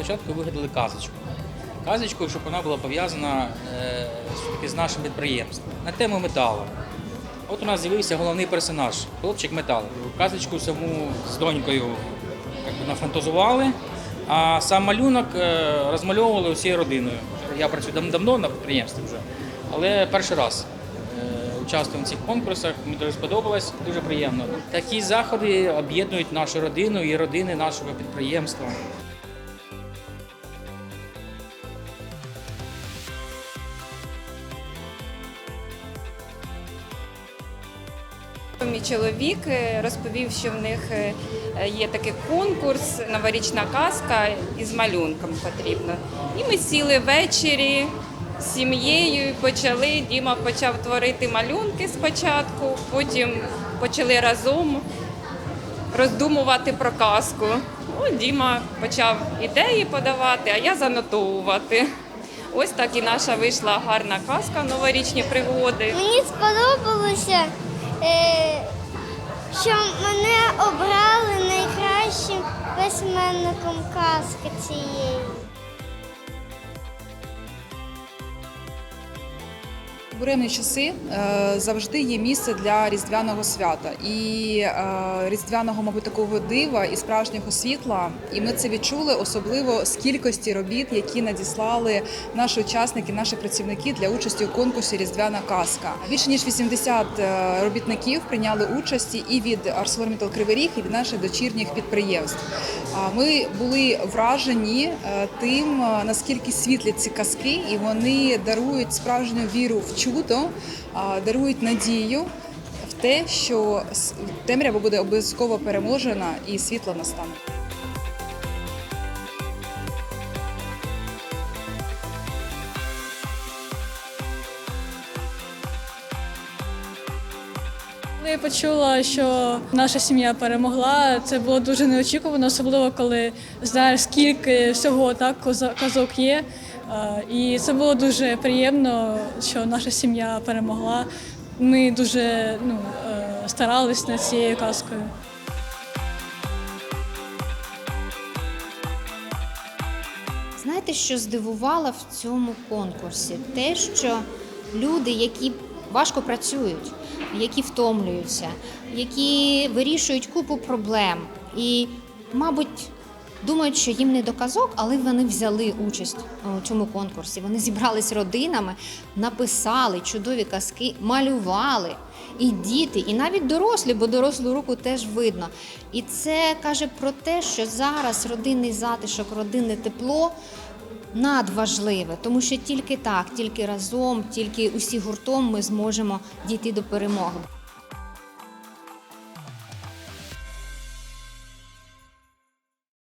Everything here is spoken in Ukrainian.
спочатку вигадали казочку. Казочку, щоб вона була пов'язана е, з нашим підприємством на тему металу. От у нас з'явився головний персонаж, хлопчик метал. Казочку саму з донькою би, нафантазували, а сам малюнок е, розмальовували усією родиною. Я працюю давно на підприємстві вже, але перший раз е, участвуємо в цих конкурсах. Мені дуже сподобалось, дуже приємно. Такі заходи об'єднують нашу родину і родини нашого підприємства. Мій чоловік е, розповів, що в них е, є такий конкурс, новорічна казка із малюнком потрібно. І ми сіли ввечері з сім'єю почали. Діма почав творити малюнки спочатку, потім почали разом роздумувати про казку. О, Діма почав ідеї подавати, а я занотовувати. Ось так і наша вийшла гарна казка новорічні пригоди. Мені сподобалося, що мене обрали найкращим письменником казки цієї. Буремні часи е, завжди є місце для різдвяного свята і е, різдвяного, мабуть, такого дива і справжнього світла. І ми це відчули особливо з кількості робіт, які надіслали наші учасники, наші працівники для участі у конкурсі Різдвяна казка. Більше ніж 80 е, робітників прийняли участі і від ArcelorMittal Кривий Ріг, і від наших дочірніх підприємств. Ми були вражені тим, наскільки світлі ці казки, і вони дарують справжню віру в чудо, а, дарують надію в те, що темрява буде обов'язково переможена і світло настане. Коли я почула, що наша сім'я перемогла, це було дуже неочікувано, особливо коли знаєш, скільки всього так казок є. І це було дуже приємно, що наша сім'я перемогла. Ми дуже ну, е, старались над цією казкою. Знаєте, що здивувало в цьому конкурсі? Те, що люди, які важко працюють, які втомлюються, які вирішують купу проблем. І, мабуть, думають, що їм не до казок, але вони взяли участь у цьому конкурсі. Вони зібрались родинами, написали чудові казки, малювали. І діти, і навіть дорослі, бо дорослу руку теж видно. І це каже про те, що зараз родинний затишок, родинне тепло надважливе, тому що тільки так, тільки разом, тільки усі гуртом ми зможемо дійти до перемоги.